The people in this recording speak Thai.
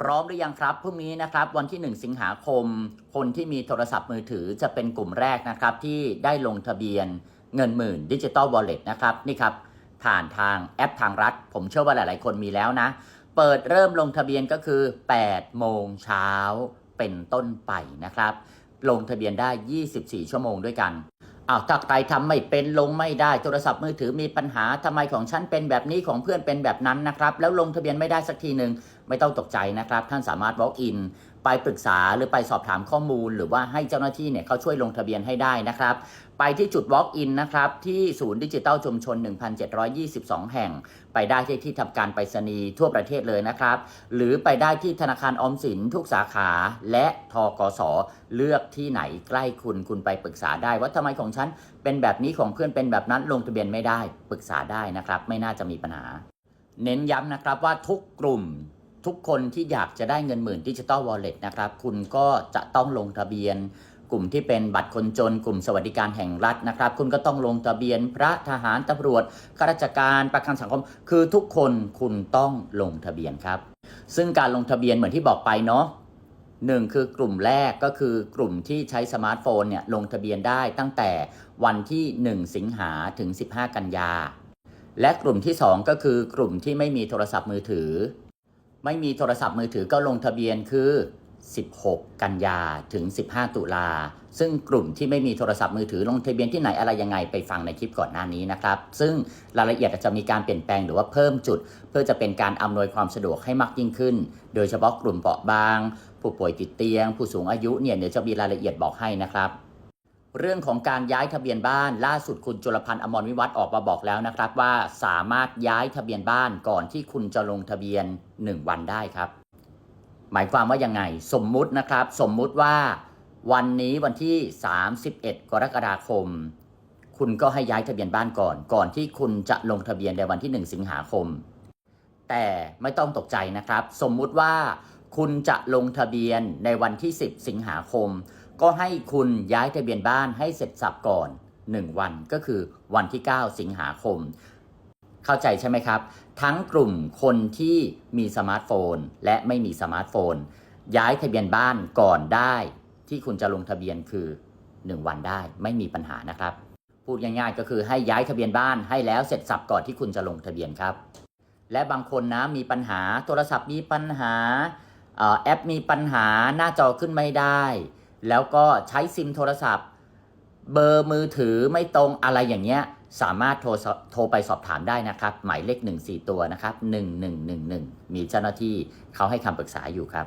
พร้อมหรือยังครับพรุ่งนี้นะครับวันที่ 1 สิงหาคม คนที่มีโทรศัพท์มือถือจะเป็นกลุ่มแรกนะครับ ที่ได้ลงทะเบียนเงินหมื่นดิจิ t a ลวอลเล็ตนะครับนี่ครับผ่านทางแอปทางรัฐ ผมเชื่อว่าหลาย ๆ คนมีแล้วนะ เปิดเริ่มลงทะเบียนก็คือ 8 โมงเช้าเป็นต้นไปนะครับ ลงทะเบียนได้ 24 ชั่วโมงด้วยกัน อ้าวถ้าใครทำไม่เป็นลงไม่ได้โทรศัพท์มือถือมีปัญหาทำไมของฉันเป็นแบบนี้ของเพื่อนเป็นแบบนั้นนะครับ แล้วลงทะเบียนไม่ได้สักทีหนึ่งไม่ต้องตกใจนะครับ ท่านสามารถ walk in ไปปรึกษาหรือไปสอบถามข้อมูล หรือว่าให้เจ้าหน้าที่เนี่ยเขาช่วยลงทะเบียนให้ได้นะครับ ไปที่จุด walk in นะครับ ที่ศูนย์ดิจิตัลชุมชน 1,722 แห่ง ไปได้ที่ที่ทำการไปรษณีย์ทั่วประเทศเลยนะครับ หรือไปได้ที่ธนาคารออมสินทุกสาขาและทกสเลือกที่ไหนใกล้คุณคุณไปปรึกษาได้ว่าทำไมของฉันเป็นแบบนี้ของเพื่อนเป็นแบบนั้นลงทะเบียนไม่ได้ปรึกษาได้นะครับ ไม่น่าจะมีปัญหา เน้นย้ำนะครับว่าทุกกลุ่ม ทุกคนที่อยากจะได้เงินหมื่นดิจิตอลวอลเล็ตนะครับ คุณก็จะต้องลงทะเบียน กลุ่มที่เป็นบัตรคนจน กลุ่มสวัสดิการแห่งรัฐนะครับ คุณก็ต้องลงทะเบียนพระทหารตำรวจข้าราชการประกันสังคม คือทุกคนคุณต้องลงทะเบียนครับ ซึ่งการลงทะเบียนเหมือนที่บอกไปเนาะหนึ่งคือกลุ่มแรกก็คือกลุ่มที่ใช้สมาร์ทโฟนเนี่ยลงทะเบียนได้ตั้งแต่วันที่ 1 สิงหาถึง 15 กันยา และกลุ่มที่ 2 ก็คือกลุ่มที่ไม่มีโทรศัพท์มือถือ ไม่มีโทรศัพท์มือถือก็ลงทะเบียนคือ 16 กันยาถึง 15 ตุลา ซึ่งกลุ่มที่ไม่มีโทรศัพท์มือถือลงทะเบียนที่ไหนอะไรยังไงไปฟังในคลิปก่อนหน้านี้นะครับ ซึ่งรายละเอียดจจะมีการเปลี่ยนแปลงหรือว่าเพิ่มจุด เพื่อจะเป็นการอำนวยความสะดวกให้มากยิ่งขึ้น โดยเฉพาะกลุ่มเปราะบาง ผู้ป่วยติดเตียง ผู้สูงอายุเนี่ยเดี๋ยวจะมีรายละเอียดบอกให้นะครับ เรื่องของการย้ายทะเบียนบ้านล่าสุดคุณจุลพันธ์อมรวิวัฒน์ออกมาบอกแล้วนะครับว่าสามารถย้ายทะเบียนบ้านก่อนที่คุณจะลงทะเบียน 1 วันได้ครับ หมายความว่ายังไง สมมุตินะครับ สมมุติว่า วันนี้วันที่ 31 กรกฎาคม คุณก็ให้ย้ายทะเบียนบ้านก่อน ก่อนที่คุณจะลงทะเบียนในวันที่ 1 สิงหาคม แต่ไม่ต้องตกใจนะครับ สมมุติว่าคุณจะลงทะเบียนในวันที่ 10 สิงหาคม ก็ให้คุณย้ายทะเบียนบ้านให้เสร็จสับก่อน 1 วันก็คือวันที่ 9 สิงหาคม เข้าใจใช่ไหมครับ ทั้งกลุ่มคนที่มีสมาร์ทโฟน และไม่มีสมาร์ทโฟน ย้ายทะเบียนบ้านก่อนได้ ที่คุณจะลงทะเบียนคือ 1 วันได้ไม่มีปัญหานะครับ พูดง่ายๆก็คือให้ย้ายทะเบียนบ้านให้แล้วเสร็จสับก่อนที่คุณจะลงทะเบียนครับ และบางคนนะมีปัญหาโทรศัพท์มีปัญหาแอปมีปัญหาหน้าจอขึ้นไม่ได้ แล้วก็ใช้ซิมโทรศัพท์ เบอร์มือถือไม่ตรงอะไรอย่างเงี้ยสามารถโทรโทรไปสอบถามได้นะครับ หมายเลข 1 4 ตัวนะครับ 1111 มีเจ้าหน้าที่เขาให้คำปรึกษาอยู่ครับ